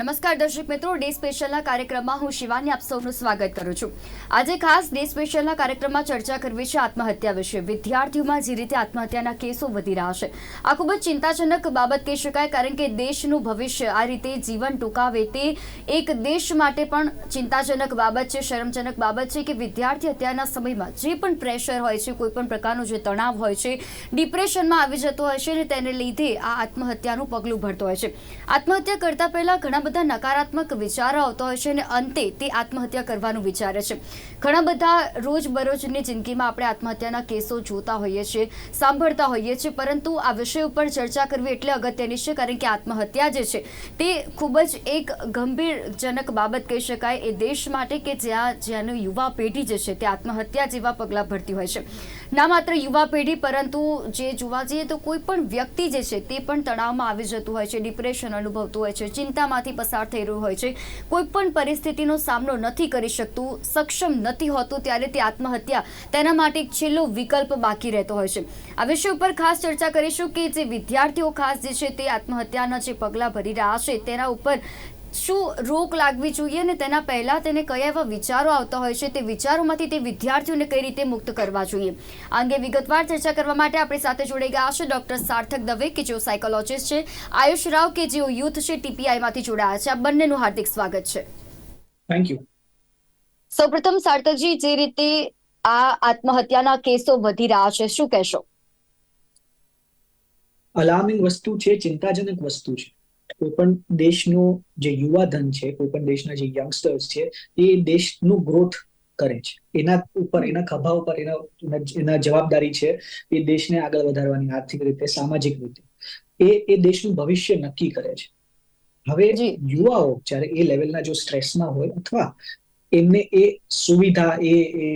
નમસ્કાર દર્શક મિત્રો, ડે સ્પેશિયલના કાર્યક્રમમાં હું શિવાની આપ સૌનું સ્વાગત કરું છું. આજે ખાસ ડે સ્પેશિયલના કાર્યક્રમમાં ચર્ચા કરવી છે આત્મહત્યા વિશે. વિદ્યાર્થીઓમાં જે રીતે આત્મહત્યાના કેસો વધી રહ્યા છે, આ ખૂબ જ ચિંતાજનક બાબત કહી શકાય કારણ કે દેશનું ભવિષ્ય આ રીતે જીવન ટૂંકાવે તે એક દેશ માટે પણ ચિંતાજનક બાબત છે, શરમજનક બાબત છે કે વિદ્યાર્થી અત્યારના સમયમાં જે પણ પ્રેશર હોય છે, કોઈ પણ પ્રકારનું જે તણાવ હોય છે ડિપ્રેશનમાં આવી જતો હોય છે અને તેને લીધે આ આત્મહત્યાનું પગલું ભરતો હોય છે. આત્મહત્યા કરતા પહેલા ઘણા બધા નકારાત્મક વિચારો આવતા હોય છે અને અંતે તે આત્મહત્યા કરવાનું વિચારે છે. ઘણા બધા રોજબરોજની જિંદગીમાં આપણે આત્મહત્યાના કેસો જોતા હોઈએ છીએ, સાંભળતા હોઈએ છીએ, પરંતુ આ વિષય ઉપર ચર્ચા કરવી એટલે અગત્યની છે, કારણ કે આત્મહત્યા જે છે તે ખૂબ જ એક ગંભીરજનક બાબત કહી શકાય એ દેશ માટે કે જ્યાં જ્યાંનું યુવા પેઢી જે છે તે આત્મહત્યા જેવા પગલાં ભરતી હોય છે. ના માત્ર યુવા પેઢી, પરંતુ જે જોવા જઈએ તો કોઈ પણ વ્યક્તિ જે છે તે પણ તણાવમાં આવી જતું હોય છે, ડિપ્રેશન અનુભવતું હોય છે, ચિંતામાંથી પસાર થઈ રહ્યું હોય છે. કોઈ પણ પરિસ્થિતિનો સામનો નથી કરી શકતું, સક્ષમ નથી હોતું ત્યારે તે આત્મહત્યા તેના માટે એક છેલ્લો વિકલ્પ બાકી રહેતો હોય છે. આ વિષય ઉપર ખાસ ચર્ચા કરીશું કે જે વિદ્યાર્થીઓ ખાસ જે છે તે આત્મહત્યાના જે પગલાં ભરી રહ્યા છે તેના ઉપર શું રોક લાગવી જોઈએ અને તેના પહેલા તેને કયા એવા વિચારો આવતા હોય છે તે વિચારોમાંથી તે વિદ્યાર્થીઓને કઈ રીતે મુક્ત કરવા જોઈએ? આ અંગે વિગતવાર ચર્ચા કરવા માટે આપણી સાથે જોડાઈ ગયા છે ડોક્ટર સાર્થક દવે કે જેઓ સાયકોલોજિસ્ટ છે. આયુષ રાવ કે જેઓ યુથ છે ટીપીઆઈમાંથી જોડાયા છે. આ બંનેનું હાર્દિક સ્વાગત છે. થેન્ક યુ સૌપ્રથમ સાર્થકજી જે રીતે આ આત્મહત્યાના કેસો વધી રહ્યા છે શું કહેશો? અલાર્મિંગ વસ્તુ છે ચિંતાજનક વસ્તુ છે. કોઈ પણ દેશનું જે યુવા ધન છે કોઈ પણ દેશના જે યંગસ્ટર્સ છે એ દેશનું ગ્રોથ કરે છે. એના ઉપર એના ખભા ઉપર એના એના જવાબદારી છે એ દેશને આગળ વધારવાની આર્થિક રીતે સામાજિક રીતે. એ એ દેશનું ભવિષ્ય નક્કી કરે છે. હવે જી. યુવાઓ જ્યારે એ લેવલના જો સ્ટ્રેસમાં હોય અથવા એમને એ સુવિધા એ એ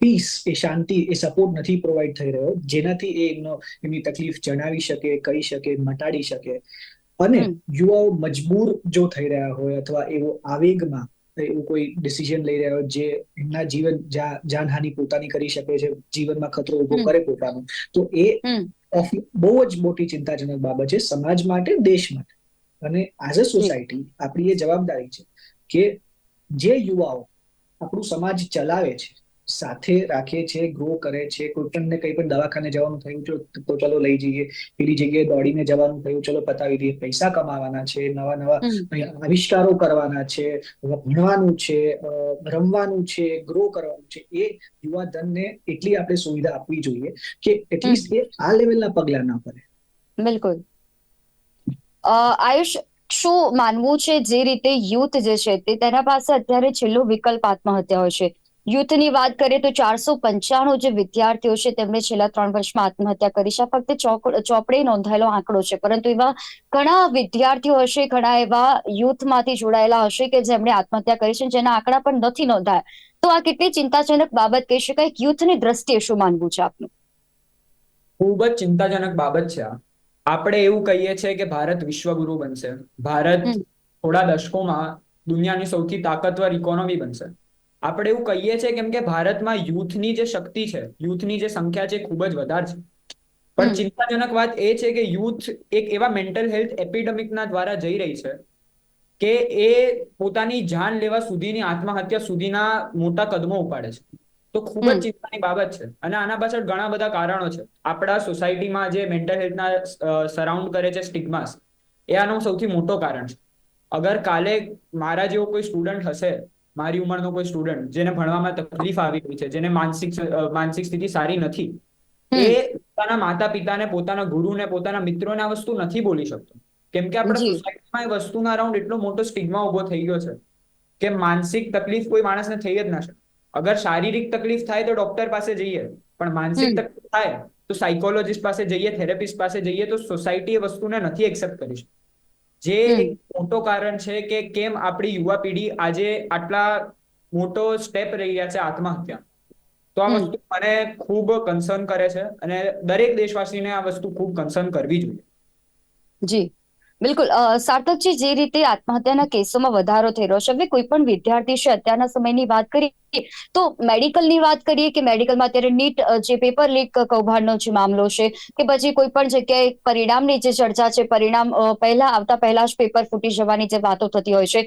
પીસ એ શાંતિ એ સપોર્ટ નથી પ્રોવાઈડ થઈ રહ્યો જેનાથી એ એમનો એમની તકલીફ જણાવી શકે કહી શકે મટાડી શકે અને યુવાઓ મજબૂર જો થઈ રહ્યા હોય અથવા એવો આવેગમાં એવું કોઈ ડિસિઝન લઈ રહ્યા હોય જે એમના જીવન જાનહાનિ પોતાની કરી શકે છે જીવનમાં ખતરો ઊભો કરે પોતાનો તો એ બહુ જ મોટી ચિંતાજનક બાબત છે સમાજ માટે દેશ માટે. અને એઝ અ સોસાયટી આપણી એ જવાબદારી છે કે જે યુવાઓ આપણું સમાજ ચલાવે છે સાથે રાખે છે ગ્રો કરે છે કોઈ પણ ને કંઈ પણ દવાખાને જવાનું થયું છે તો ચલો લઈ જઈએ. પેલી જગ્યાએ દોડીને જવાનું થયું ચલો પતાવી દઈએ. પૈસા કમાવાના છે નવા નવા આવિષ્કારો કરવાના છે ભણવાનું છે રમવાનું છે ગ્રો કરવાનું છે. એ યુવા ધનને એટલી આપણે સુવિધા આપવી જોઈએ કે એટલીસ્ટ એ આ લેવલના પગલા ના ભરે. બિલકુલ. આયુષ શું માનવું છે જે રીતે યુથ જે છે તે તેના પાસે અત્યારે છેલ્લો વિકલ્પ આત્મહત્યા હોય છે? યુથની વાત કરીએ તો ચારસો પંચાણું જે વિદ્યાર્થીઓ છે તેમણે છેલ્લા ત્રણ વર્ષમાં આત્મહત્યા કરી છે. ફક્ત ચોપડે નોંધાયેલો આંકડો છે પરંતુ એવા ઘણા વિદ્યાર્થીઓ હશે ઘણા એવા યુથમાંથી જોડાયેલા હશે કે જેમણે આત્મહત્યા કરી છે જેના આંકડા પણ નથી નોંધાયા. તો આ કેટલી ચિંતાજનક બાબત કહી શકાય? યુથની દ્રષ્ટિએ શું માનવું છે આપનું? ખૂબ જ ચિંતાજનક બાબત છે આ. આપણે એવું કહીએ છીએ કે ભારત વિશ્વગુરુ બનશે. ભારત થોડા દશકોમાં દુનિયાની સૌથી તાકતવર ઇકોનોમી બનશે. આપણે એવું કહીએ છીએ કેમ કે ભારતમાં યુથની જે શક્તિ છે યુથની જે સંખ્યા છે ખૂબ જ વધારે છે. પણ ચિંતાજનક વાત એ છે કે યુથ એક એવા મેન્ટલ હેલ્થ એપિડેમિકના દ્વારા જઈ રહી છે કે એ પોતાની જાન લેવા સુધીની આત્મહત્યા સુધીના મોટા કદમો ઉપાડે છે. તો ખૂબ જ ચિંતાની બાબત છે અને આના પાછળ ઘણા બધા કારણો છે. આપણા સોસાયટીમાં જે મેન્ટલ હેલ્થના સરાઉન્ડ કરે છે સ્ટિગ્માસ એ આનો સૌથી મોટો કારણ છે. અગર કાલે મારા જેવો કોઈ સ્ટુડન્ટ હશે મારી ઉંમરનો કોઈ સ્ટુડન્ટ જેને ભણવામાં તકલીફ આવી રહી છે જેને માનસિક માનસિક સ્થિતિ સારી નથી એ પોતાના માતા પિતાને પોતાના ગુરુને પોતાના મિત્રોને આ વસ્તુ નથી બોલી શકતો. કેમ કે આપણા. સોસાયટીમાં એ વસ્તુના અરાઉન્ડ એટલો મોટો સ્ટિગ્મા ઊભો થઈ ગયો છે કે માનસિક તકલીફ કોઈ માણસને થઈ જ ના શકે. અગર શારીરિક તકલીફ થાય તો ડોક્ટર પાસે જઈએ પણ માનસિક તકલીફ થાય તો સાયકોલોજીસ્ટ પાસે જઈએ થેરેપિસ્ટ પાસે જઈએ તો સોસાયટી એ વસ્તુને નથી એક્સેપ્ટ કરી શકતી. જે એક મોટો કારણ છે કે કેમ આપણી યુવા પેઢી આજે આટલા મોટો સ્ટેપ રહી ગયા છે આત્મહત્યા. તો આ વસ્તુ મને ખૂબ કન્સર્ન કરે છે અને દરેક દેશવાસીને આ વસ્તુ ખૂબ કન્સર્ન કરવી જોઈએ. જી. બિલકુલ. સાર્થકજી, જે રીતે આત્મહત્યાના કેસોમાં વધારો થઈ રહ્યો છે, હવે કોઈ પણ વિદ્યાર્થી છે અત્યારના સમયની વાત કરીએ, તો મેડિકલની વાત કરીએ કે મેડિકલમાં અત્યારે નીટ જે પેપર લીક કૌભાંડનો જે મામલો છે, કે પછી કોઈ પણ જગ્યાએ પરિણામની જે ચર્ચા છે, પરિણામ પહેલા આવતા પહેલા જ પેપર ફૂટી જવાની જે વાતો થતી હોય છે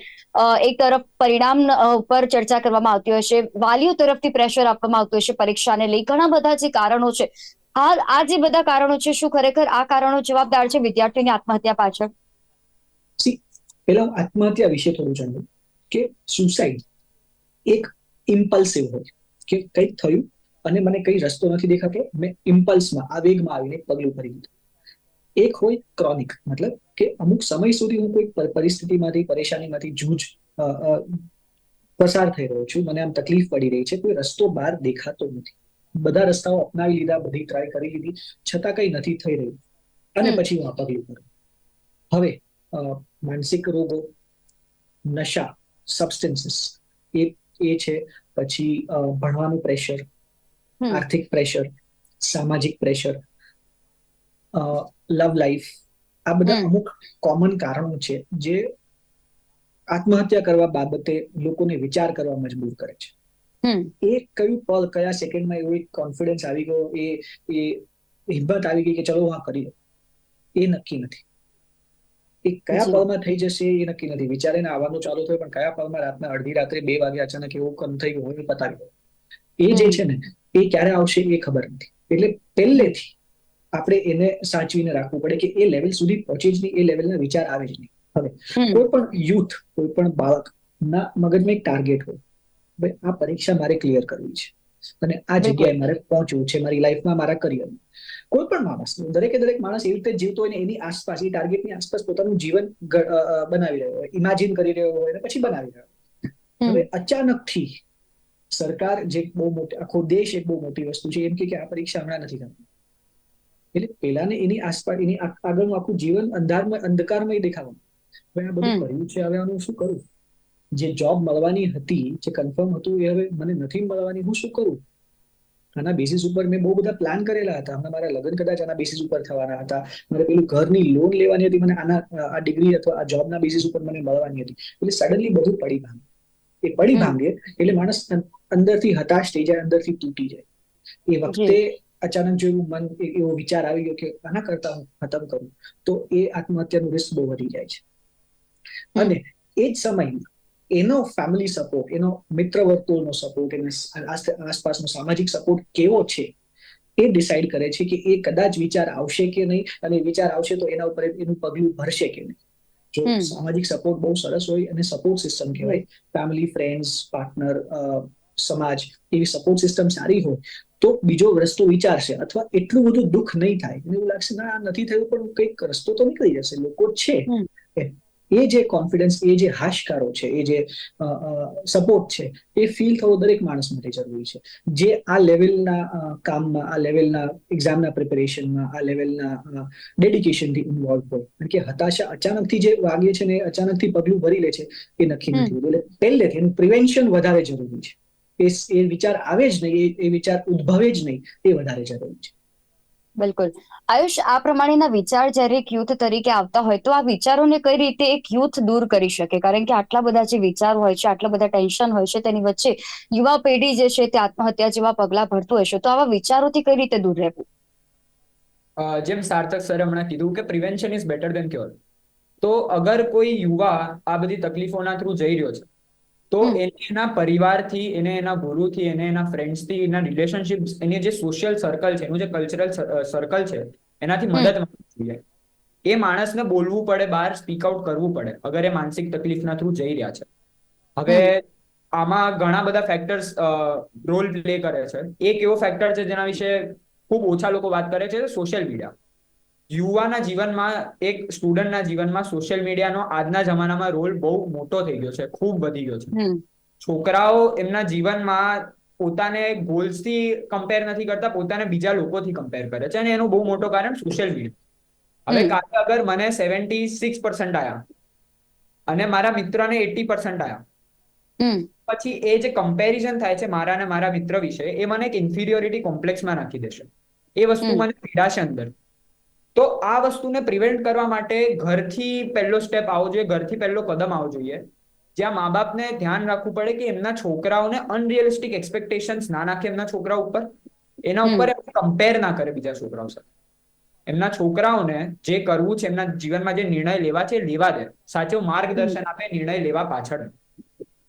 એક તરફ પરિણામ ઉપર ચર્ચા કરવામાં આવતી હોય છે, વાલીઓ તરફથી પ્રેશર આપવામાં આવતું હોય છે પરીક્ષાને લઈ, ઘણા બધા જે કારણો છે. હાલ આ જે બધા કારણો છે, શું ખરેખર આ કારણો જવાબદાર છે વિદ્યાર્થીઓની આત્મહત્યા પાછળ? પેલા હું આત્મહત્યા વિશે થોડું જાણવું. કે સુસાઇડ એક ઇમ્પલ્સિવ હોય. કે કંઈક થયું અને મને કઈ રસ્તો નથી દેખાતો મેં ઇમ્પલ્સમાં આવેગમાં આવીને પગલું ભરી દીધું. એક હોય ક્રોનિક મતલબ કે અમુક સમય સુધી હું કોઈ પરિસ્થિતિમાંથી પરેશાનીમાંથી જૂજ પસાર થઈ રહ્યો છું. મને આમ તકલીફ પડી રહી છે. કોઈ રસ્તો બહાર દેખાતો નથી. બધા રસ્તાઓ અપનાવી લીધા બધી ટ્રાય કરી લીધી. છતાં કઈ નથી થઈ રહ્યું. અને પછી હું આ પગલું ભરું. હવે માનસિક રોગો નશા સબસ્ટન્સીસ એ એ છે. પછી ભણવાનું પ્રેશર આર્થિક પ્રેશર સામાજિક પ્રેશર લવ લાઈફ આ બધા અમુક કોમન કારણો છે જે આત્મહત્યા કરવા બાબતે લોકોને વિચાર કરવા મજબૂર કરે છે. એ કયું પલ કયા સેકન્ડમાં એવો એક કોન્ફિડન્સ આવી ગયો એ એ હિંમત આવી ગઈ કે ચલો હું આ કરી લો એ નક્કી નથી. એ કયા. પળમાં થઈ જશે એ નક્કી નથી. વિચારે ને આવવાનું ચાલુ થયું પણ કયા પળમાં રાતના અડધી રાત્રે બે વાગે અચાનક એવું કમ થઈ ગયું એ પતાવી એ જે છે ને એ ક્યારે આવશે એ ખબર નથી. એટલે પહેલેથી આપણે એને સાચવીને રાખવું પડે કે એ લેવલ સુધી પહોંચે જ નહીં એ લેવલના વિચાર આવે જ નહીં. હવે કોઈ પણ યુથ કોઈ પણ બાળકના મગજમાં એક ટાર્ગેટ હોય ભાઈ આ પરીક્ષા મારે ક્લિયર કરવી છે. અને આ જગ્યાએ મારે પહોંચવું છે મારી લાઈફમાં મારા કરિયરમાં કોઈ પણ માણસ દરેકે દરેક માણસ એવી રીતે જીવતો હોય ને એની આસપાસ એ ટાર્ગેટની આસપાસ પોતાનું જીવન બનાવી રહ્યો હોય ઇમેજિન કરી રહ્યો હોય અને પછી બનાવી રહ્યો હવે અચાનકથી સરકાર જે બહુ મોટી આખો દેશ એક બહુ મોટી વસ્તુ છે એમ કે આ પરીક્ષા હમણાં નથી કરવાની એટલે પેલાને એની આસપાસ એની આગળનું આખું જીવન અંધારમાં અંધકારમય દેખાવાનું. હવે આ બધું. કર્યું છે હવે આનું શું કરું? જે જોબ મળવાની હતી જે કન્ફર્મ હતું એ હવે મને નથી મળવાની હું શું કરું? આના બેસિસ ઉપર મેં બહુ બધા પ્લાન કરેલા હતા. હમણાં મારા લગ્ન કદાચ આના બેસિસ ઉપર થવાના હતા. મારે પેલું ઘરની લોન લેવાની હતી મને આના આ ડિગ્રી અથવા આ જોબના બેસિસ ઉપર મને મળવાની હતી. એટલે સડનલી બધું પડી ભાંગે. એ પડી ભાંગે એટલે માણસ અંદરથી હતાશ થઈ જાય અંદરથી તૂટી જાય. એ વખતે અચાનક જો એવું મન એવો વિચાર આવી ગયો કે આના કરતા હું ખતમ કરું તો એ આત્મહત્યાનું રિસ્ક બહુ વધી જાય છે. અને એ જ સમયમાં એનો ફેમિલી સપોર્ટ એનો મિત્ર વર્તુળનો સપોર્ટ એને આસપાસનો સામાજિક સપોર્ટ કેવો છે એ ડિસાઈડ કરે છે કે એ કદાચ વિચાર આવશે કે નહીં અને વિચાર આવશે તો એના ઉપર એનું પગલું ભરશે કે નહીં. જો સામાજિક સપોર્ટ બહુ સરસ હોય અને સપોર્ટ સિસ્ટમ કહેવાય ફેમિલી ફ્રેન્ડ્સ પાર્ટનર સમાજ એવી સપોર્ટ સિસ્ટમ સારી હોય તો બીજો રસ્તો વિચારશે અથવા એટલું બધું દુઃખ નહીં થાય. એવું લાગશે ના આ નથી થયું પણ કંઈક રસ્તો તો નીકળી જશે લોકો છે. એ જે કોન્ફિડન્સ એ જે હાશકારો છે એ જે સપોર્ટ છે એ ફીલ થવો દરેક માણસ માટે જરૂરી છે. જે આ લેવલના કામમાં આ લેવલના એક્ઝામના પ્રિપેરેશનમાં આ લેવલના ડેડિકેશનથી ઇન્વોલ્વ હોય કારણ કે હતાશા અચાનકથી જે વાગે છે ને અચાનકથી પગલું ભરી લે છે એ નક્કી નથી એટલે પહેલેથી એનું પ્રિવેન્શન વધારે જરૂરી છે. એ વિચાર આવે જ નહીં એ વિચાર ઉદ્ભવે જ નહીં એ વધારે જરૂરી છે. બિલકુલ. આયુષ, આ પ્રમાણેના વિચાર જ્યારે એક યુથ તરીકે આવતા હોય, તો આ વિચારોને કઈ રીતે એક યુથ દૂર કરી શકે? કારણ કે આટલા બધા જે વિચાર હોય છે, આટલા બધા ટેન્શન હોય છે, તેની વચ્ચે યુવા પેઢી જે છે, તે આત્મહત્યા જેવા પગલા ભરતું હશે, તો આવા વિચારોથી કઈ રીતે દૂર રહેવું? જેમ સાર્થક સર હમણાં કીધું કે prevention is better than cure તો અગર કોઈ યુવા આ બધી તકલીફોના થ્રુ જઈ રહ્યો છે તો એને એના પરિવારથી એને એના ગુરુથી એને એના ફ્રેન્ડ્સથી એના રિલેશનશિપ એની જે સોશિયલ સર્કલ છે એનું જે કલ્ચરલ સર્કલ છે એનાથી મદદ મળવી જોઈએ. એ માણસને બોલવું પડે બહાર સ્પીક આઉટ કરવું પડે અગર એ માનસિક તકલીફના થ્રુ જઈ રહ્યા છે. હવે આમાં ઘણા બધા ફેક્ટર્સ રોલ પ્લે કરે છે. એક એવો ફેક્ટર છે જેના વિશે ખૂબ ઓછા લોકો વાત કરે છે સોશિયલ મીડિયા યુવાના જીવનમાં એક સ્ટુડન્ટના જીવનમાં સોશિયલ મીડિયાનો આજના જમાનામાં રોલ બહુ મોટો થઈ ગયો છે ખૂબ વધી ગયો છે. છોકરાઓ એમના જીવનમાં પોતાને ગોલ્સથી કમ્પેર નથી કરતા પોતાને બીજા લોકોથી કમ્પેર કરે છે અને એનું બહુ મોટો કારણ સોશિયલ મીડિયા હવે. કાલે અગર મને સેવન્ટી સિક્સ પર્સન્ટ આવ્યા અને મારા મિત્રને એટી પર્સન્ટ આવ્યા પછી એ જે કમ્પેરિઝન થાય છે મારા અને મારા મિત્ર વિશે એ મને એક ઇન્ફિરિયોરિટી કોમ્પ્લેક્સમાં નાખી દેશે. એ વસ્તુ મને પીડાશે અંદર. તો આ વસ્તુને પ્રિવેન્ટ કરવા માટે ઘરથી પહેલો સ્ટેપ આવવો જોઈએ ઘરથી પહેલો કદમ આવવો જોઈએ. જ્યાં મા બાપને ધ્યાન રાખવું પડે કે એમના છોકરાઓને અનરિયલિસ્ટિક એક્સપેક્ટેશન્સ ના નાખે એમના છોકરા ઉપર. એના ઉપર કમ્પેર ના કરે બીજા છોકરાઓ સાથે. એમના છોકરાઓને જે કરવું છે એમના જીવનમાં જે નિર્ણય લેવા છે લેવા દે. સાચો માર્ગદર્શન આપે નિર્ણય લેવા પાછળ.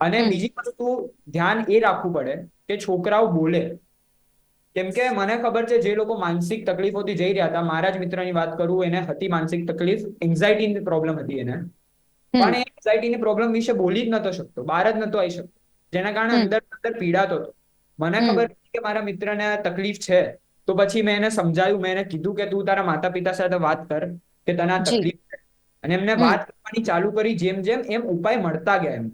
અને બીજી વસ્તુ ધ્યાન એ રાખવું પડે કે છોકરાઓ બોલે. કેમ કે મને ખબર છે જે લોકો માનસિક તકલીફોથી જઈ રહ્યા હતા મારા જ મિત્રની વાત કરું એને હતી માનસિક તકલીફ એન્ઝાયટીની પ્રોબ્લેમ હતી એને. પણ એ પ્રોબ્લેમ વિશે બોલી જ નતો શકતો બહાર જ નતો આવી શકતો. જેના કારણે અંદર અંદર પીડાતો હતો. મને ખબર કે મારા મિત્રને આ તકલીફ છે તો પછી મેં એને સમજાયું મેં એને કીધું કે તું તારા માતા પિતા સાથે વાત કર કે તને આ તકલીફ છે. અને એમને વાત કરવાની ચાલુ કરી જેમ જેમ એમ ઉપાય મળતા ગયા એમ.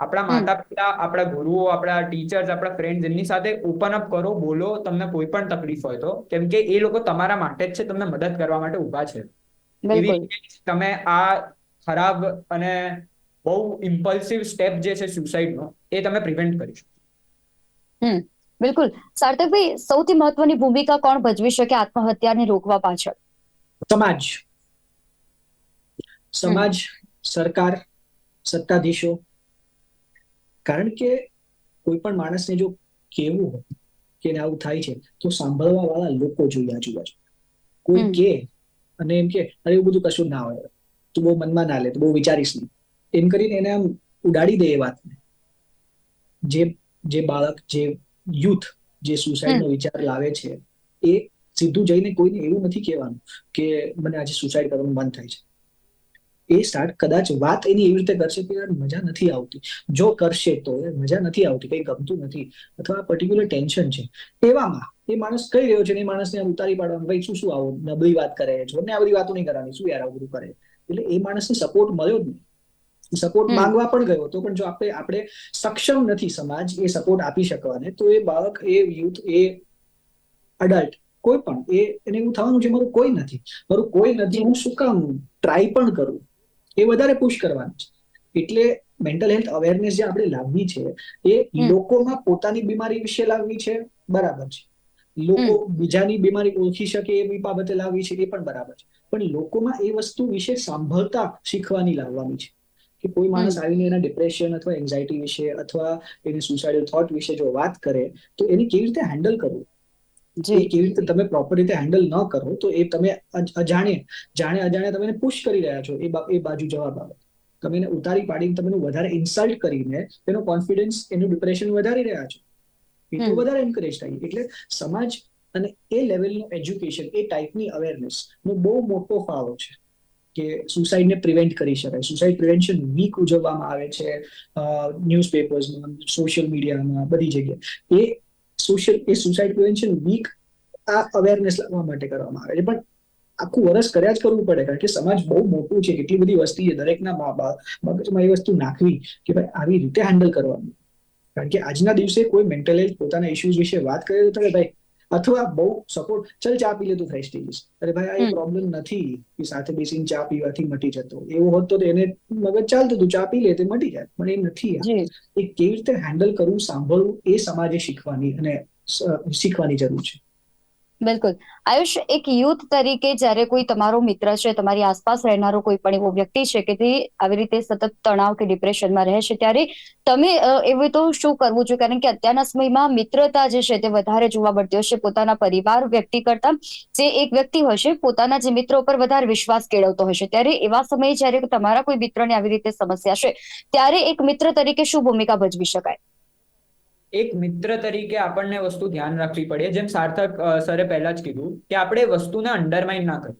આપણા. માતા પિતા આપણા ગુરુઓ આપણા ટીચર્સ આપણા ફ્રેન્ડ એમની સાથે ઓપન અપ કરો બોલો તમને કોઈ પણ તકલીફ હોય તો. કેમ કે એ લોકો તમારા માટે જ છે તમને મદદ કરવા માટે ઊભા છે. એવી તમે આ ખરાબ અને બહુ ઇમ્પલ્સિવ સ્ટેપ જે છે સુસાઇડનો એ તમે પ્રિવેન્ટ કરી શકો. બિલકુલ. સાર્થકભાઈ સૌથી મહત્વની ભૂમિકા કોણ ભજવી શકે આત્મહત્યાને રોકવા પાછળ? સમાજ. સમાજ સરકાર સત્તાધીશો કારણ કે કોઈ પણ માણસને જો કેવું હોય કે આવું થાય છે તો સાંભળવા વાળા લોકો જોઈએ આજુબાજુ. કોઈ કે અને એમ કે અરે એવું બધું કશું ના હોય. તું બહુ મનમાં ના લે તું બહુ વિચારીશ નહીં. એમ કરીને એને આમ ઉડાડી દે એ વાતને. જે જે બાળક જે યુથ જે સુસાઇડનો વિચાર લાવે છે એ સીધું જઈને કોઈને એવું નથી કહેવાનું કે મને આજે સુસાઇડ કરવાનું મન થાય છે. એ સ્ટાર્ટ કદાચ વાત એની એવી રીતે કરશે કે યાર મજા નથી આવતી. જો કરશે તો મજા નથી આવતી કઈ ગમતું નથી અથવા પર્ટિક્યુલર ટેન્શન છે. એવામાં એ માણસ કહી રહ્યો છે એ માણસને ઉતારી પાડવાનું ભાઈ શું શું આવું નબળી વાત કરે છો ને આ બધી વાતો નહીં કરવાની શું યાર આવું બધું કરે? એટલે એ માણસને સપોર્ટ મળ્યો જ નહીં. સપોર્ટ માંગવા પણ ગયો તો પણ જો આપણે આપણે સક્ષમ નથી સમાજ એ સપોર્ટ આપી શકવાને તો એ બાળક એ યુથ એ અડલ્ટ કોઈ પણ એ એને એવું થવાનું છે મારું કોઈ નથી. મારું કોઈ નથી હું શું કામ ટ્રાય પણ કરું? એ વધારે પુશ કરવાનું છે. એટલે મેન્ટલ હેલ્થ અવેરનેસ જે આપણે લાવવી છે એ લોકોમાં પોતાની બીમારી વિશે લાવવી છે બરાબર છે. લોકો બીજાની બીમારી ઓળખી શકે એ બાબતે લાવવી છે એ પણ બરાબર છે. પણ લોકોમાં એ વસ્તુ વિશે સાંભળતા શીખવાની લાવવાની છે. કે કોઈ માણસ આવીને એના ડિપ્રેશન અથવા એન્ઝાયટી વિશે અથવા એની સુસાઇડલ થોટ વિશે જો વાત કરે તો એને કેવી રીતે હેન્ડલ કરવું? એ કેવી રીતે તમે પ્રોપર રીતે હેન્ડલ ન કરો તો એ તમે અજાણે જાણે અજાણે તમે પુશ કરી રહ્યા છો એ એ બાજુ જવા બાબત. તમે એને ઉતારી પાડીને તમે વધારે ઇન્સલ્ટ કરીને તેનો કોન્ફિડન્સ એનું ડિપ્રેશન વધારી રહ્યા છો. એ વધારે એન્કરેજ થાય. એટલે સમાજ અને એ લેવલનું એજ્યુકેશન એ ટાઈપની અવેરનેસ નો બહુ મોટો ફાળો છે કે સુસાઇડને પ્રિવેન્ટ કરી શકાય. સુસાઇડ પ્રિવેન્શન વીક ઉજવવામાં આવે છે ન્યૂઝપેપર્સમાં સોશિયલ મીડિયામાં બધી જગ્યાએ. એ સોશિયલ એ સુસાઇડ પ્રિવેન્શન વીક આ અવેરનેસ લાવવા માટે કરવામાં આવે છે. પણ આખું વર્ષ કર્યા જ કરવું પડે, કારણ કે સમાજ બહુ મોટું છે, કેટલી બધી વસ્તી છે, દરેકના મા બાપ, મગજમાં એ વસ્તુ નાખવી કે ભાઈ આવી રીતે હેન્ડલ કરવાનું. કારણ કે આજના દિવસે કોઈ મેન્ટલ હેલ્થ પોતાના ઇશ્યુઝ વિશે વાત કરે તો ભાઈ અથવા બહુ સપોર્ટ ચલ ચા પી લે તું ફ્રેશ થઈ જઈશ. અરે ભાઈ આ એ પ્રોબ્લેમ નથી. કે સાથે બેસીને ચા પીવાથી મટી જતો. એવું હોત તો એને મગજ ચાલતું તું ચા પી લે તે મટી જાય. પણ એ નથી એ કેવી રીતે હેન્ડલ કરવું સાંભળવું એ સમાજે શીખવાની અને શીખવાની જરૂર છે. બિલકુલ. આયુષ, એક યુથ તરીકે જ્યારે કોઈ તમારો મિત્ર છે, તમારી આસપાસ રહેનારો કોઈ પણ એવો વ્યક્તિ છે કે તે આવી રીતે સતત તણાવ કે ડિપ્રેશનમાં રહે છે, ત્યારે તમે એવું તો શું કરવું જોઈએ? કારણ કે અત્યારના સમયમાં મિત્રતા જે છે તે વધારે જોવા મળતી હશે. પોતાના પરિવાર વ્યક્તિ કરતા જે એક વ્યક્તિ હશે, પોતાના જે મિત્રો પર વધારે વિશ્વાસ કેળવતો હશે. ત્યારે એવા સમયે જ્યારે તમારા કોઈ મિત્રને આવી રીતે સમસ્યા છે, ત્યારે એક મિત્ર તરીકે શું ભૂમિકા ભજવી શકાય? એક મિત્ર તરીકે આપણને વસ્તુ ધ્યાન રાખવી પડે. જેમ સાર્થક સરે પહેલા જ કીધું કે આપણે વસ્તુને અંડરમાઇન ના કરીએ.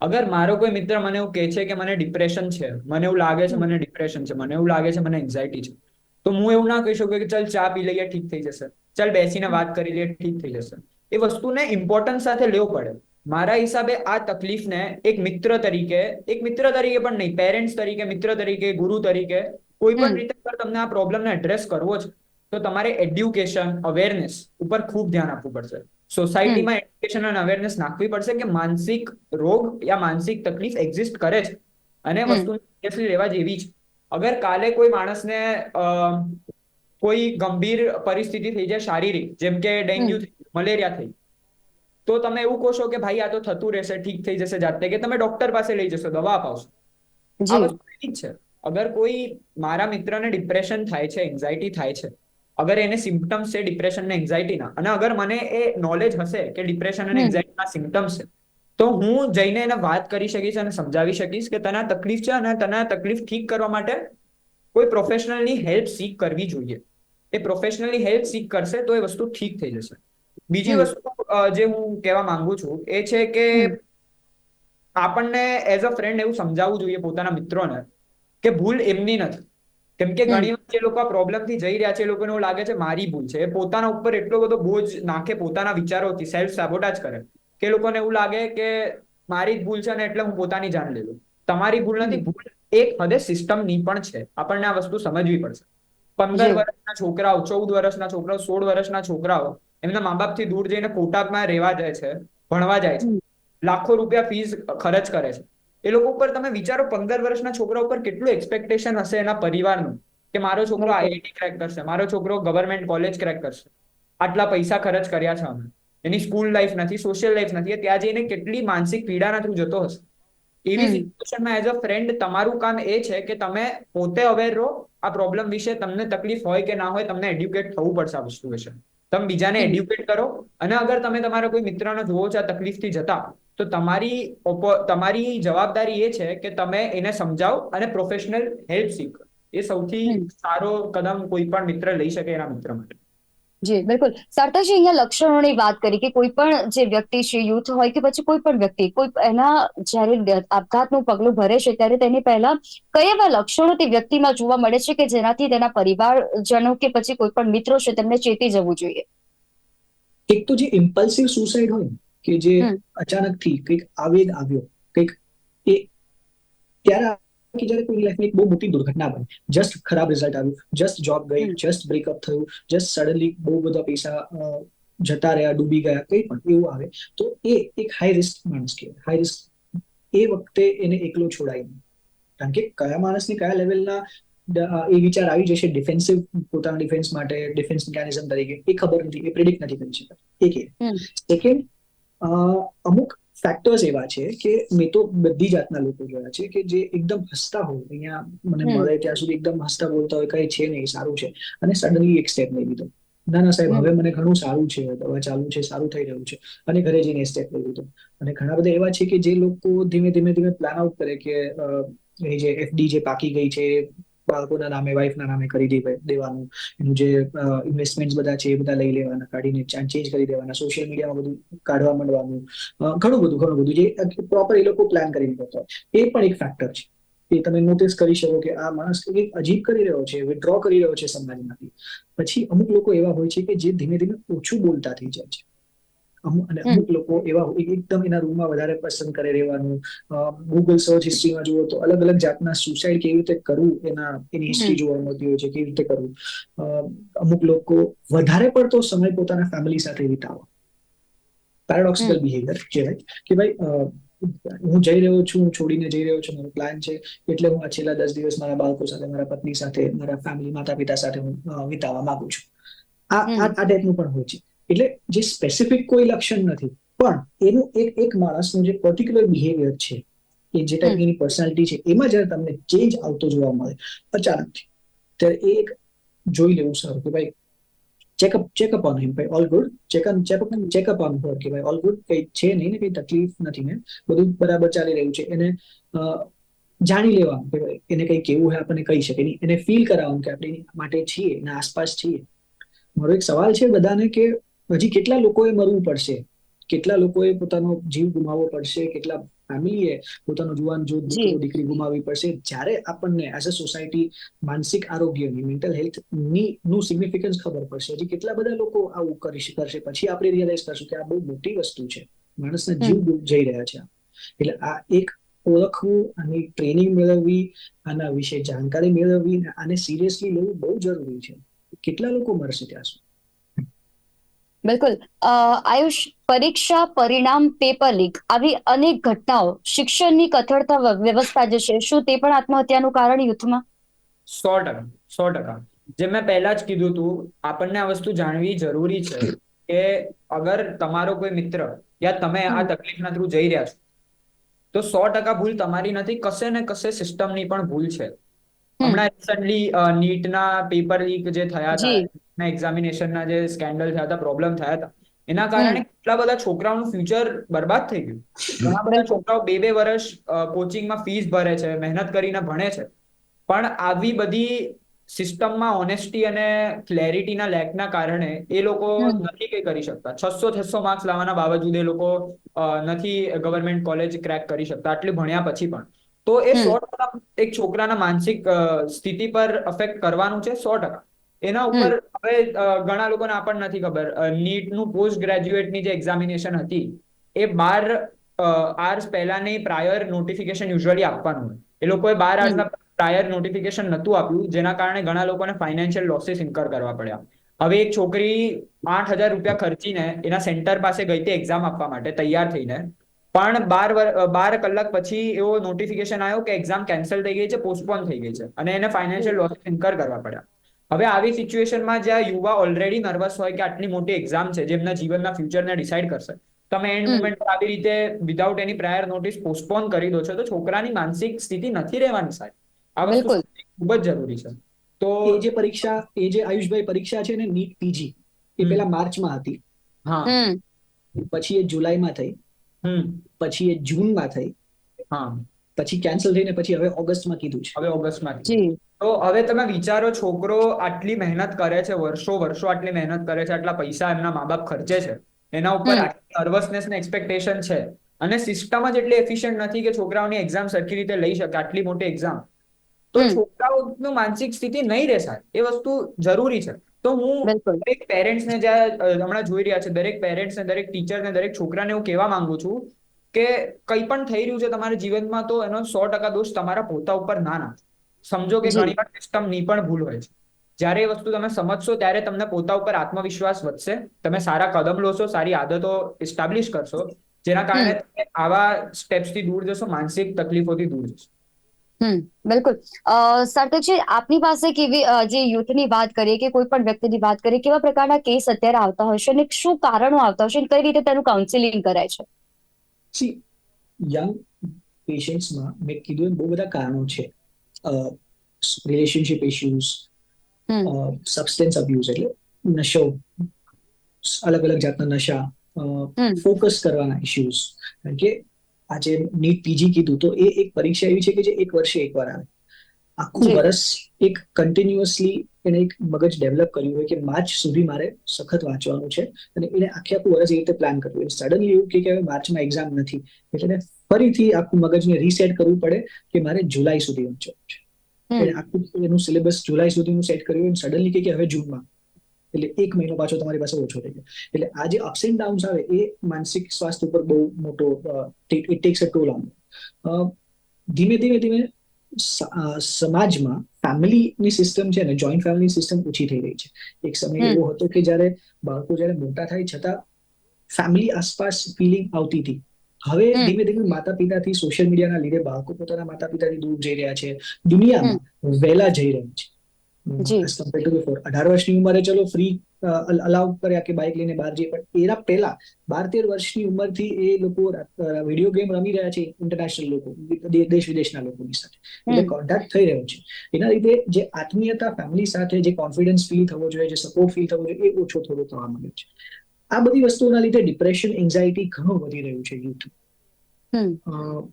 અગર મારો કોઈ મિત્ર મને એવું કહે છે કે મને ડિપ્રેશન છે મને એવું લાગે છે મને ડિપ્રેશન છે મને એવું લાગે છે મને એન્ઝાયટી છે તો હું એવું ના કહી શકું કે ચાલ ચા પી લઈએ ઠીક થઈ જશે. ચાલ બેસીને વાત કરી લઈએ ઠીક થઈ જશે. એ વસ્તુને ઇમ્પોર્ટન્સ સાથે લેવું પડે. મારા હિસાબે આ તકલીફને એક મિત્ર તરીકે એક મિત્ર તરીકે પણ નહીં પેરેન્ટ્સ તરીકે મિત્ર તરીકે ગુરુ તરીકે કોઈ પણ રીતે તમને આ પ્રોબ્લેમને એડ્રેસ કરવો છે તો તમારે એડ્યુકેશન અવેરનેસ ઉપર ખૂબ ધ્યાન આપવું પડશે. સોસાયટીમાં એડ્યુકેશન અને અવેરનેસ નાખવી પડશે કે માનસિક રોગ યા માનસિક તકલીફ એક્ઝિસ્ટ કરે છે. અને વસ્તુ seriously લેવા જેવી જ. અગર કાલે કોઈ માણસને કોઈ ગંભીર પરિસ્થિતિ થઈ જાય શારીરિક જેમ કે ડેન્ગ્યુ થઈ મલેરિયા થઈ તો તમે એવું કહો છો કે ભાઈ આ તો થતું રહેશે ઠીક થઈ જશે જાતે કે તમે ડોક્ટર પાસે લઈ જશો દવા અપાવશો. આ વસ્તુ એવી જ છે. અગર કોઈ મારા મિત્રને ડિપ્રેશન થાય છે એન્ઝાયટી થાય છે અગર એને સિમ્પટમ્સ છે ડિપ્રેશન ને એન્ઝાયટીના અને અગર મને એ નોલેજ હશે કે ડિપ્રેશન અને હમ. એન્ઝાયટીના સિમ્પટમ્સ છે તો હું જઈને એને વાત કરી શકીશ અને સમજાવી શકીશ કે તને તકલીફ છે અને તને તકલીફ ઠીક કરવા માટે કોઈ પ્રોફેશનલની હેલ્પ સીક કરવી જોઈએ. એ પ્રોફેશનલી હેલ્પ સીક કરશે તો એ વસ્તુ ઠીક થઈ જશે. બીજી વસ્તુ જે હું કહેવા માંગુ છું એ છે કે આપણને એઝ અ ફ્રેન્ડ એવું સમજાવવું જોઈએ પોતાના મિત્રોને કે ભૂલ એમની નથી. કેમ કે ઘણી વાર જે લોકો આ પ્રોબ્લેમથી જઈ રહ્યા છે એ લોકોને એવું લાગે છે મારી ભૂલ છે. એ પોતાના ઉપર એટલો બધો બોજ નાખે પોતાના વિચારોથી સેલ્ફ સાબોટાજ કરે કે લોકોને એવું લાગે કે મારી જ ભૂલ છે ને એટલે હું પોતાની જાન લઈ લઉં. તમારી ભૂલ નથી ભૂલ એક હદે સિસ્ટમની પણ છે. આપણને આ વસ્તુ સમજવી પડશે. પંદર વર્ષના છોકરાઓ ચૌદ વર્ષના છોકરાઓ સોળ વર્ષના છોકરાઓ એમના મા બાપથી દૂર જઈને કોટાકમાં રહેવા જાય છે ભણવા જાય છે. લાખો રૂપિયા ફીસ ખર્ચ કરે છે. એ લોકો ઉપર તમે વિચારો પંદર વર્ષના છોકરા ઉપર કેટલું એક્સપેક્ટેશન હશે એના પરિવારનું? કે મારો છોકરો આઈઆઈટી ક્રેક કરશે મારો છોકરો ગવર્મેન્ટ કોલેજ ક્રેક કરશે. આટલા પૈસા ખર્ચ કર્યા છે અમે. એની સ્કૂલ લાઈફ નથી સોશિયલ લાઈફ નથી ત્યાં જઈને કેટલી માનસિક પીડાના થ્રુ જતો હશે. એવી સિચ્યુએશનમાં એઝ અ ફ્રેન્ડ તમારું કામ એ છે કે તમે પોતે અવેર રહો આ પ્રોબ્લેમ વિશે તમને તકલીફ હોય કે ના હોય તમને એડ્યુકેટ થવું પડશે આ વસ્તુ વિશે. તમે બીજાને એડ્યુકેટ કરો અને અગર તમે તમારા કોઈ મિત્રને જોવો છો આ તકલીફથી જતા તો તમારી તમારી જવાબદારી એ છે કે તમે એને સમજાવો અને પ્રોફેશનલ હેલ્પ શીખો એ સૌથી સારો કદમ કોઈ પણ મિત્ર લઈ શકે એના મિત્ર માટે. જી બિલકુલ. સાર્થકજી અહીંયા લક્ષણોની વાત કરી કે કોઈ પણ જે વ્યક્તિ છે યુથ હોય કે પછી કોઈ પણ વ્યક્તિ કોઈ એના જ્યારે આપઘાતનું પગલું ભરે છે ત્યારે તેની પહેલા કયા એવા લક્ષણો તે વ્યક્તિમાં જોવા મળે છે કે જેનાથી તેના પરિવારજનો કે પછી કોઈ પણ મિત્રો છે તેમને ચેતી જવું જોઈએ? એક તો જે ઇમ્પલ્સિવ સુસાઇડ હોય કે જે. અચાનકથી કંઈક આવેગ આવ્યો કંઈક એ ત્યારે કે જ્યારે કોઈ લાઈફમાં એક બહુ મોટી દુર્ઘટના બની. જસ્ટ ખરાબ રિઝલ્ટ આવ્યું જસ્ટ જોબ ગઈ જસ્ટ બ્રેકઅપ થયું જસ્ટ સડનલી બહુ બધા પૈસા જતા રહ્યા ડૂબી ગયા કંઈ પણ એવું આવે તો એ એક હાઈ રિસ્ક માણસ કહેવાય. હાઈ રિસ્ક એ વખતે એને એકલો છોડાય નહીં. કારણ કે કયા માણસને કયા લેવલના એ વિચાર આવી જશે ડિફેન્સિવ પોતાના ડિફેન્સ માટે ડિફેન્સ મિકેનિઝમ તરીકે એ ખબર નથી એ પ્રિડિક્ટ નથી કરી શકતા એક સેકન્ડ અમુક ફેક્ટર્સ એવા છે કે મેં તો બધી જાતના લોકો જોયા છે કે જે એકદમ હસતા હોય અહીંયા મને મળે ત્યાં સુધી એકદમ હસતા બોલતા હોય કઈ છે નહીં સારું છે. અને સડનલી એક સ્ટેપ લઈ લીધો. ના ના સાહેબ હવે મને ઘણું સારું છે દવા ચાલુ છે સારું થઈ રહ્યું છે. અને ઘરે જઈને સ્ટેપ લઈ લીધો. અને ઘણા બધા એવા છે કે જે લોકો ધીમે ધીમે ધીમે પ્લાન આઉટ કરે કે એ જે એફડી જે પાકી ગઈ છે બાળકોના નામે વાઈફના નામે કરી દેવાનું. એનું જે ઇન્વેસ્ટમેન્ટ બધા છે એ બધા લઈ લેવાના, કાઢીને ચેન્જ કરી દેવાના. સોશિયલ મીડિયામાં બધું કાઢવા માંડવાનું. ઘણું બધું ઘણું બધું. જે પ્રોપર એ લોકો પ્લાન કરીને કરતા હોય. એ પણ એક ફેક્ટર છે. એ તમે નોટિસ કરી શકો કે આ માણસ કંઈક અજીબ કરી રહ્યો છે વિડ્રો કરી રહ્યો છે સમાજમાંથી. પછી અમુક લોકો એવા હોય છે કે જે ધીમે ધીમે ઓછું બોલતા થઈ જાય છે. અમુક અને અમુક લોકો એવા એકદમ એના રૂમમાં વધારે પસંદ કરે રહેવાનું. ગૂગલ સર્ચ હિસ્ટ્રીમાં જુઓ તો અલગ અલગ જાતના સુસાઇડ કેવી રીતે કરવું એના એની હિસ્ટ્રી જોવા મળતી હોય છે કેવી રીતે કરવું. અમુક લોકો વધારે પડતો સમય પોતાના ફેમિલી સાથે વિતાવો. પેરાડોક્સિકલ. બિહેવિયર કહેવાય. કે ભાઈ હું જઈ રહ્યો છું હું છોડીને જઈ રહ્યો છું મારો પ્લાન છે એટલે હું આ છેલ્લા દસ દિવસ મારા બાળકો સાથે મારા પત્ની સાથે મારા ફેમિલી માતા પિતા સાથે હું વિતાવવા માંગુ છું. આ આ ટાઈપનું પણ હોય છે. એટલે જે સ્પેસિફિક કોઈ લક્ષણ નથી પણ એનું એક એક માણસનું જે પર્ટિક્યુલર બિહેવિયર છે એ જે ટાઈપ એની પર્સનાલિટી છે એમાં જ્યારે તમને ચેન્જ આવતો જોવા મળે અચાનકથી ત્યારે એ એક જોઈ લેવું સારું કે ભાઈ ચેકઅપ ચેકઅપ ઓન હિમ ભાઈ all good checkup checkup checkup on her કે ભાઈ ઓલ ગુડ કઈ છે નહીં ને કઈ તકલીફ નથી ને? બધું બરાબર ચાલી રહ્યું છે. એને જાણી લેવાનું કે ભાઈ એને કઈ કેવું હોય આપણને કહી શકે નહીં. એને ફીલ કરાવવાનું કે આપણે માટે છીએ એના આસપાસ છીએ. મારો એક સવાલ છે બધાને કે હજી કેટલા લોકોએ મરવું પડશે? કેટલા લોકોએ પોતાનો જીવ ગુમાવવો પડશે? કેટલા ફેમિલીએ પોતાનો જુવાન જો દીકરી ગુમાવવી પડશે? જ્યારે આપણને એઝ અ સોસાયટી માનસિક આરોગ્યની મેન્ટલ હેલ્થની નું સિગ્નિફિકન્સ ખબર પડશે. હજી કેટલા બધા લોકો આવું કરી કરશે? પછી આપણે રિયલાઇઝ કરશું કે આ બહુ મોટી વસ્તુ છે. માણસના જીવ જઈ રહ્યા છે. એટલે આ એક ઓળખવું આની ટ્રેનિંગ મેળવવી આના વિશે જાણકારી મેળવવી અને આને સિરિયસલી લેવું બહુ જરૂરી છે. કેટલા લોકો મરશે ત્યાં સુધી? બિલકુલ. આયુષ પરીક્ષા પરિણામ પેપર લીક આવી અનેક ઘટનાઓ શિક્ષણની કથળતા વ્ય- વ્યવસ્થા જે છે શું તે પણ આત્મહત્યાનું કારણ યુથમાં સો ટકા સો ટકા. જે મેં પહેલા જ કીધું હતું આપણને આ વસ્તુ જાણવી જરૂરી છે કે અગર તમારો કોઈ મિત્ર યા તમે આ તકલીફના થ્રુ જઈ રહ્યા છો તો સો ટકા ભૂલ તમારી નથી કશે ને કશે સિસ્ટમની પણ ભૂલ છે. હમણાં રિસન્ટલી નીટના પેપર લીક જે થયા જી. હતા એક્ઝામિનેશનના જે સ્કેન્ડલ થયા હતા પ્રોબ્લેમ થયા હતા. એના કારણે કેટલા બધા છોકરાઓનું ફ્યુચર બરબાદ થઈ ગયું. ઘણા બધા છોકરાઓ બે બે વર્ષ કોચિંગમાં ફીસ ભરે છે મહેનત કરીને ભણે છે. પણ આવી બધી સિસ્ટમમાં ઓનેસ્ટી અને ક્લેરિટીના લેકના કારણે એ લોકો નથી કઈ કરી શકતા. છસો છસો માર્ક્સ લાવવાના બાવજૂદ એ લોકો નથી ગવર્મેન્ટ કોલેજ ક્રેક કરી શકતા આટલી ભણ્યા પછી પણ. તો એ સો ટકા એક છોકરાના માનસિક સ્થિતિ પર અફેક્ટ કરવાનું છે સો ટકા. એના ઉપર હવે ઘણા લોકોને પણ નથી ખબર. નીટનું પોસ્ટ ગ્રેજ્યુએટની જે એક્ઝામિનેશન હતી એ બાર આર્સ પહેલાની પ્રાયર નોટિફિકેશન યુઝ્યુઅલી આપવાનું હોય. એ લોકોએ બાર હમ. પ્રાયર નોટિફિકેશન નહોતું આપ્યું જેના કારણે ઘણા લોકોને ફાઇનાન્શિયલ લોસીસ ઇન્કર કરવા પડ્યા. હવે એક છોકરી આઠ હજાર રૂપિયા ખર્ચીને એના સેન્ટર પાસે ગઈ હતી એક્ઝામ આપવા માટે તૈયાર થઈને પણ બાર બાર કલાક પછી એવો નોટિફિકેશન આવ્યો કે એક્ઝામ કેન્સલ થઈ ગઈ છે પોસ્ટપોન થઈ ગઈ છે. અને એને ફાઇનાન્શિયલ લોસીસ ઇન્કર કરવા પડ્યા. હવે આવી સિચ્યુએશનમાં જ્યાં યુવા ઓલરેડી નર્વસ હોય કે આટલી મોટી એક્ઝામ છે જેમના જીવનના ફ્યુચરને ડિસાઈડ કરશે તમે એન્ડ મુમેન્ટ પર આવી રીતે without any prior notice postpone કરી દો છો તો છોકરાની માનસિક સ્થિતિ નથી રહેવાની સાહેબ. આ વસ્તુ ખૂબ જ જરૂરી છે. તો એ જે પરીક્ષા એ જે આયુષભાઈ પરીક્ષા છે ને નીટ પીજી એ પેલા માર્ચમાં હતી. હા. પછી એ જુલાઈમાં થઈ. હમ. પછી એ જૂનમાં થઈ. હા. પછી કેન્સલ થઈને પછી હવે ઓગસ્ટમાં કીધું છે. હવે ઓગસ્ટમાં જી. તો હવે તમે વિચારો છોકરો આટલી મહેનત કરે છે વર્ષો વર્ષો આટલી મહેનત કરે છે આટલા પૈસા એમના મા બાપ ખર્ચે છે એના ઉપર. નર્વસનેસ ને એક્સપેક્ટેશન છે અને સિસ્ટમ જ એટલી એફિશિયન્ટ નથી કે છોકરાઓની એક્ઝામ સરખી રીતે લઈ શકે આટલી મોટી એક્ઝામ તો છોકરાઓનું માનસિક સ્થિતિ નહીં રહેશે એ વસ્તુ જરૂરી છે. તો હું દરેક પેરેન્ટ્સને જ્યાં હમણાં જોઈ રહ્યા છે દરેક પેરેન્ટ્સને દરેક ટીચરને દરેક છોકરાને હું કહેવા માંગુ છું કે કંઈ પણ થઈ રહ્યું છે તમારા જીવનમાં તો એનો સો ટકા દોષ તમારા પોતા ઉપર ના નાખો. સમજો કે જી. ઘણી વાર સિસ્ટમની પણ ભૂલ હોય છે. જ્યારે એ વસ્તુ તમે સમજશો ત્યારે તમને પોતા ઉપર આત્મવિશ્વાસ વધશે. તમે સારા કદમ લોશો સારી આદતો એસ્ટાબ્લિશ કરશો જેના કારણે તમે આવા સ્ટેપ્સથી દૂર જશો માનસિક તકલીફોથી દૂર જશો. હમ બિલકુલ. અ, સાર્થકજી આપની પાસે કેવી જે યુથની વાત કરીએ કે કોઈ પણ વ્યક્તિની વાત કરીએ કેવા પ્રકારના કેસ અત્યારે આવતા હશે અને શું કારણો આવતા હશે અને કઈ રીતે તેનું કાઉન્સિલિંગ કરાય છે? સી યંગ પેશન્ટ્સમાં મેં કીધું એમ બહુ બધા કારણો છે. રિલેશનશિપ ઇશ્યુઝ સબસ્ટેન્સ અબ્યુઝ એટલે નશો અલગ અલગ જાતના નશા. ફોકસ કરવાના ઇશ્યુઝ કારણ કે આજે નીટ પીજી કીધું તો એ એક પરીક્ષા એવી છે કે જે એક વર્ષે એકવાર આવે આખું. વર્ષ એક કન્ટિન્યુઅસલી એને એક મગજ ડેવલપ કર્યું હોય કે માર્ચ સુધી મારે સખત વાંચવાનું છે અને એને આખે આખું વર્ષ એ રીતે પ્લાન કર્યું હોય સડનલી એવું કે હવે માર્ચમાં એક્ઝામ નથી. એટલે ફરીથી આખું મગજને રીસેટ કરવું પડે કે મારે જુલાઈ સુધી વાંચવાનું છે. એટલે આખું એનું સિલેબસ જુલાઈ સુધીનું સેટ કર્યું અને સડનલી કે હવે જૂનમાં. એટલે એક મહિનો પાછો તમારી પાસે ઓછો થઈ ગયો. એટલે આ જે અપ્સ એન્ડ ડાઉન્સ આવે એ માનસિક સ્વાસ્થ્ય ઉપર બહુ મોટો it takes a toll on ધીમે ધીમે ધીમે સમાજમાં ફેમિલીની સિસ્ટમ છે ને જોઈન્ટ ફેમિલી સિસ્ટમ ઓછી થઈ રહી છે. એક સમય એવો હતો કે જ્યારે બાળકો જ્યારે મોટા થાય છતાં ફેમિલી આસપાસ ફિલિંગ આવતી હતી. હવે ધીમે ધીમે માતા પિતાથી સોશિયલ મીડિયાના લીધે બાળકો પોતાના માતા પિતાથી દૂર જઈ રહ્યા છે. દુનિયામાં વહેલા જઈ રહી છે. અઢાર વર્ષની ઉંમરે ચલો ફ્રી અલાઉ કર્યા કે બાઇક લઈને બહાર જઈએ. પણ એના પહેલા બાર તેર વર્ષની ઉંમરથી એ લોકો વીડિયો ગેમ રમી રહ્યા છે ઇન્ટરનેશનલ લોકો દેશ વિદેશના લોકોની સાથે. એટલે કોન્ટેક્ટ થઈ રહ્યો છે. એના લીધે જે આત્મીયતા ફેમિલી સાથે જે કોન્ફિડન્સ ફીલ થવો જોઈએ જે સપોર્ટ ફીલ થવો જોઈએ એ ઓછો થોડો થવા માંડ્યો છે. આ બધી વસ્તુઓના લીધે ડિપ્રેશન એન્ઝાયટી ઘણું વધી રહ્યું છે યુથ.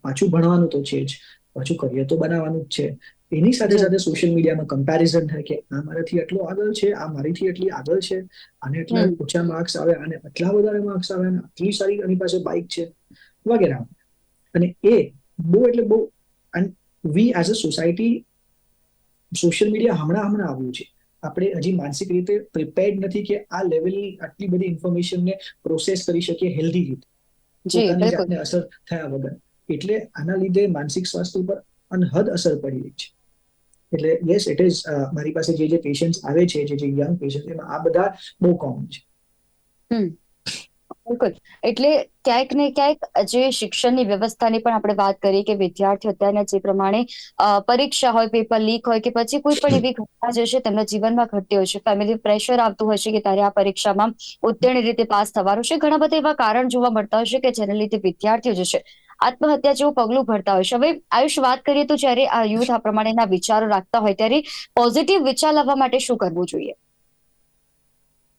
પાછું ભણવાનું તો છે જ. પાછું કરિયર તો બનાવવાનું જ છે. એની સાથે સાથે સોશિયલ મીડિયામાં કમ્પેરિઝન થાય કે આ મારાથી આટલો આગળ છે આ મારીથી એટલી આગળ છે આને એટલા ઓછા માર્ક્સ આવે અને આટલા વધારે માર્ક્સ આવે અને આટલી સારી એની પાસે બાઇક છે વગેરે. અને એ બહુ એટલે બહુ we as a society social media હમણાં હમણાં આવ્યું છે. આપણે હજી માનસિક રીતે પ્રિપેર્ડ નથી કે આ લેવલની આટલી બધી ઇન્ફોર્મેશનને પ્રોસેસ કરી શકીએ હેલ્ધી રીતે. પોતાની જાતને અસર થયા વગર. એટલે આના લીધે માનસિક સ્વાસ્થ્ય ઉપર અનહદ અસર પડી રહી છે. એટલે યસ ઇટ ઇઝ મારી પાસે જે જે પેશન્ટ આવે છે, જે જે યંગ પેશન્ટ એમાં આ બધા બહુ કોમન છે. એટલે ક્યાંક ને ક્યાંક જે શિક્ષણની વ્યવસ્થાની પણ આપણે વાત કરીએ કે વિદ્યાર્થીઓ અત્યારના જે પ્રમાણે પરીક્ષા હોય પેપર લીક હોય કે પછી કોઈ પણ એવી ઘટના જે છે તેમના જીવનમાં ઘટતી હોય છે. ફેમિલી પ્રેશર આવતું હોય છે કે તારે આ પરીક્ષામાં ઉત્તીર્ણ રીતે પાસ થવાનું છે. ઘણા બધા એવા કારણ જોવા મળતા હોય છે કે જેના લીધે વિદ્યાર્થીઓ જે છે આત્મહત્યા જેવું પગલું ભરતા હોય. છે હવે આયુષ વાત કરીએ તો જ્યારે આ યુથ આ પ્રમાણેના વિચારો રાખતા હોય ત્યારે પોઝિટિવ વિચાર લાવવા માટે શું કરવું જોઈએ?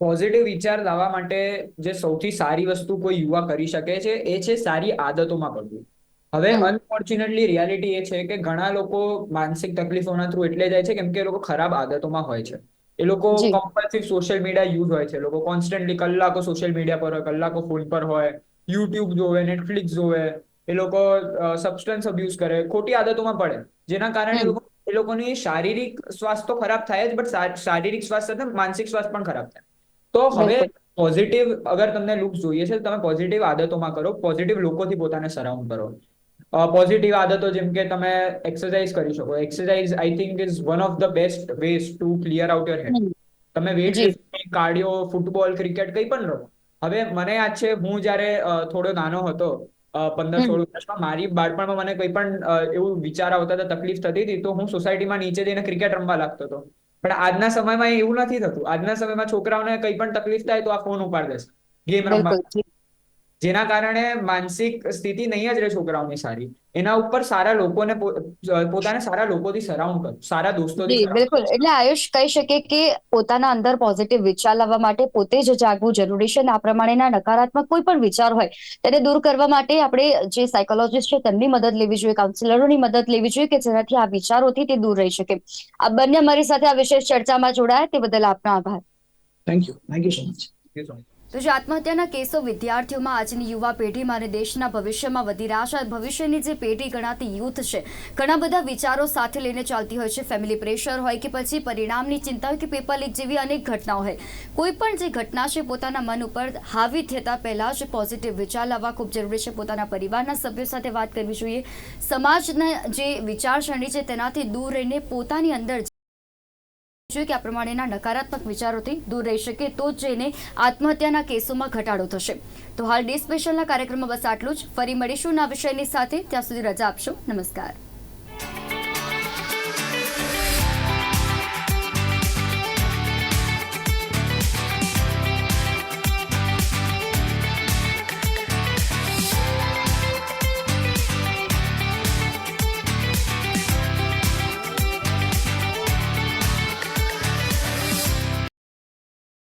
પોઝિટિવ વિચાર લાવવા માટે જે સૌથી સારી વસ્તુ કોઈ યુવા કરી શકે છે એ છે સારી આદતોમાં પડવું. હવે અનફોર્ચ્યુનેટલી રિયાલિટી એ છે કે ઘણા લોકો માનસિક તકલીફોના થ્રુ એટલે જાય છે કેમ કે એ લોકો ખરાબ આદતોમાં હોય છે. એ લોકો. કમ્પલસિવ સોશિયલ મીડિયા યુઝ હોય છે. લોકો કોન્સ્ટન્ટલી કલાકો સોશિયલ મીડિયા પર હોય કલાકો ફોન પર હોય યુટ્યુબ જોવે નેટફ્લિક્સ જોવે એ લોકો સબસ્ટન્સ અબ્યુઝ કરે ખોટી આદતોમાં પડે. જેના કારણે એ લોકોની શારીરિક સ્વાસ્થ્ય તો ખરાબ થાય જ બટ શારીરિક સ્વાસ્થ્ય સાથે માનસિક સ્વાસ્થ્ય પણ ખરાબ થાય. તો હવે પોઝિટિવ અગર તમને લુક જોઈએ છે તમે પોઝિટિવ આદતોમાં કરો પોઝિટિવ લોકોથી પોતાને સરાઉન્ડ કરો. પોઝિટિવ આદતો જેમ કે તમે એક્સરસાઇઝ કરી શકો. Exercise I think is one of the best ways to clear out your head તમે વેટ કાર્ડિયો ફૂટબોલ ક્રિકેટ કંઈ પણ રમો હવે મને યાદ છે હું જ્યારે થોડો નાનો હતો પંદર સોળ વર્ષમાં મારી બાળપણમાં મને કોઈ પણ એવું વિચાર આવતા હતા તકલીફ થતી હતી તો હું સોસાયટીમાં નીચે જઈને ક્રિકેટ રમવા લાગતો હતો. પણ આજના સમયમાં એવું નથી થતું. આજના સમયમાં છોકરાઓને કંઈ પણ તકલીફ થાય તો આ ફોન ઉપાડ દેશે ગેમ રમવા. જેના કારણે માનસિક સ્થિતિ નહીં જ રહે છોકરાઓની સારી. એના ઉપર સારા લોકોને પોતાને સારા લોકોથી સરાઉન્ડ કરો સારા દોસ્તોથી બિલકુલ. એટલે આયુષ કહી શકે કે પોતાના અંદર પોઝિટિવ વિચાર લાવવા માટે પોતે જ જાગવું જરૂરી છે અને આ પ્રમાણેના નકારાત્મક કોઈ પણ વિચાર હોય તેને દૂર કરવા માટે આપણે જે સાયકોલોજીસ્ટ છે તેમની મદદ લેવી જોઈએ કાઉન્સિલરોની મદદ લેવી જોઈએ કે જેનાથી આ વિચારોથી તે દૂર રહી શકે. આ બંને અમારી સાથે આ વિશેષ ચર્ચામાં જોડાયા. તે બદલ આપનો આભાર. Thank you thank you so much તો જે આત્મહત્યાના કેસો વિદ્યાર્થીઓમાં આજની યુવા પેઢીમાં અને દેશના ભવિષ્યમાં વધી રહ્યા છે. ભવિષ્યની જે પેઢી ગણાતી યુથ છે, ઘણા બધા વિચારો સાથે લઈને ચાલતી હોય છે. ફેમિલી પ્રેશર હોય કે પછી પરિણામની ચિંતા હોય કે પેપર લીક જેવી અનેક ઘટનાઓ હોય. કોઈ પણ જે ઘટના છે, પોતાના મન ઉપર હાવી થતા પહેલાં જ પોઝિટિવ વિચાર લાવવા ખૂબ જરૂરી છે. પોતાના પરિવારના સભ્યો સાથે વાત કરવી જોઈએ. સમાજના જે વિચારસરણી છે, તેનાથી દૂર રહીને પોતાની અંદર જોઈએ કે આ પ્રમાણેના નકારાત્મક વિચારોથી દૂર રહી શકે તો જ જઈને આત્મહત્યાના કેસોમાં ઘટાડો થશે. તો હાલ ડે સ્પેશિયલના કાર્યક્રમમાં બસ આટલું જ. ફરી મળીશું ના વિષયની સાથે. ત્યાં સુધી રજા આપશો. નમસ્કાર.